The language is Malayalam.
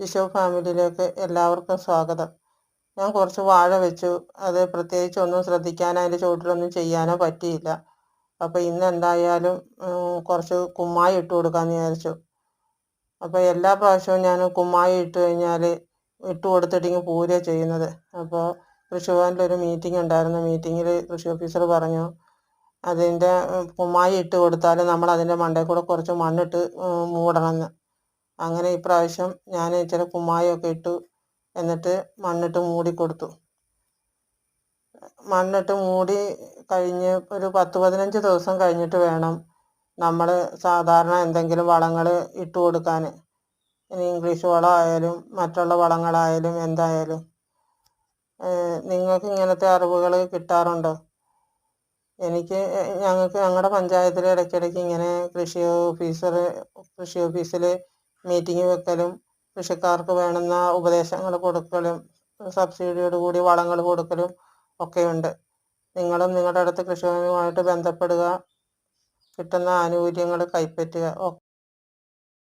വിഷു ഫാമിലിയിലേക്ക് എല്ലാവർക്കും സ്വാഗതം. ഞാൻ കുറച്ച് വാഴ വെച്ചു. അത് പ്രത്യേകിച്ച് ഒന്നും ശ്രദ്ധിക്കാനോ അതിന്റെ ചുവട്ടിലൊന്നും ചെയ്യാനോ പറ്റിയില്ല. അപ്പോൾ ഇന്ന് എന്തായാലും കുറച്ച് കുമ്മായി ഇട്ട് കൊടുക്കാമെന്ന് വിചാരിച്ചു. അപ്പോൾ എല്ലാ പ്രാവശ്യവും ഞാൻ കുമ്മായി ഇട്ട് കഴിഞ്ഞാൽ ഇട്ട് കൊടുത്തിട്ടിങ്ങ് പൂരുക ചെയ്യുന്നത്. അപ്പോൾ കൃഷിഭവനിലൊരു മീറ്റിംഗ് ഉണ്ടായിരുന്നു. മീറ്റിങ്ങിൽ കൃഷി ഓഫീസർ പറഞ്ഞു അതിന്റെ കുമ്മായി ഇട്ട് കൊടുത്താൽ നമ്മൾ അതിന്റെ മണ്ടയിൽ കൂടെ കുറച്ച് മണ്ണിട്ട് മൂടണമെന്ന്. അങ്ങനെ ഇപ്രാവശ്യം ഞാൻ ഇച്ചിരി കുമ്മായൊക്കെ ഇട്ടു. എന്നിട്ട് മണ്ണിട്ട് മൂടി കൊടുത്തു. മണ്ണിട്ട് മൂടി കഴിഞ്ഞ് ഒരു പത്ത് പതിനഞ്ച് ദിവസം കഴിഞ്ഞിട്ട് വേണം നമ്മൾ സാധാരണ എന്തെങ്കിലും വളങ്ങൾ ഇട്ട് കൊടുക്കാൻ ഇനി ഇംഗ്ലീഷ് വളമായാലും മറ്റുള്ള വളങ്ങളായാലും എന്തായാലും. നിങ്ങൾക്ക് ഇങ്ങനത്തെ അറിവുകൾ കിട്ടാറുണ്ടോ? എനിക്ക് ഞങ്ങൾക്ക് ഞങ്ങളുടെ പഞ്ചായത്തിൽ ഇടയ്ക്കിടയ്ക്ക് ഇങ്ങനെ കൃഷി ഓഫീസർ കൃഷി ഓഫീസിൽ മീറ്റിംഗ് വെക്കലും കൃഷിക്കാർക്ക് വേണ്ടുന്ന ഉപദേശങ്ങൾ കൊടുക്കലും സബ്സിഡിയോട് കൂടി വളങ്ങൾ കൊടുക്കലും ഒക്കെയുണ്ട്. നിങ്ങളും നിങ്ങളുടെ അടുത്ത് കൃഷിഭവനുമായിട്ട് ബന്ധപ്പെടുക കിട്ടുന്ന ആനുകൂല്യങ്ങൾ കൈപ്പറ്റുക.